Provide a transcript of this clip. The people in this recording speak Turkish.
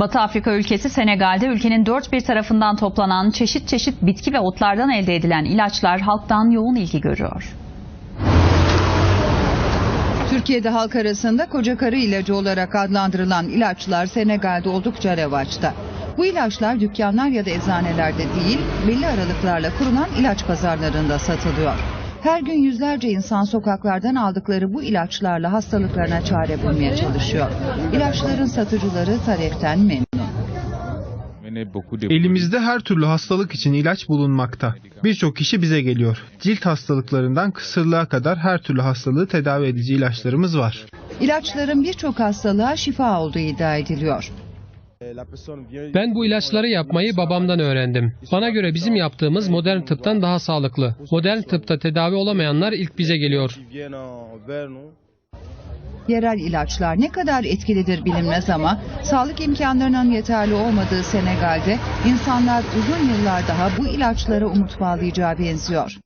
Batı Afrika ülkesi Senegal'de ülkenin dört bir tarafından toplanan çeşit çeşit bitki ve otlardan elde edilen ilaçlar halktan yoğun ilgi görüyor. Türkiye'de halk arasında koca karı ilacı olarak adlandırılan ilaçlar Senegal'de oldukça revaçta. Bu ilaçlar dükkanlar ya da eczanelerde değil, belli aralıklarla kurulan ilaç pazarlarında satılıyor. Her gün yüzlerce insan sokaklardan aldıkları bu ilaçlarla hastalıklarına çare bulmaya çalışıyor. İlaçların satıcıları talepten memnun. Elimizde her türlü hastalık için ilaç bulunmakta. Birçok kişi bize geliyor. Cilt hastalıklarından kısırlığa kadar her türlü hastalığı tedavi edici ilaçlarımız var. İlaçların birçok hastalığa şifa olduğu iddia ediliyor. Ben bu ilaçları yapmayı babamdan öğrendim. Bana göre bizim yaptığımız modern tıptan daha sağlıklı. Modern tıpta tedavi olamayanlar ilk bize geliyor. Yerel ilaçlar ne kadar etkilidir bilinmez ama sağlık imkanlarının yeterli olmadığı Senegal'de insanlar uzun yıllar daha bu ilaçlara umut bağlayacağı benziyor.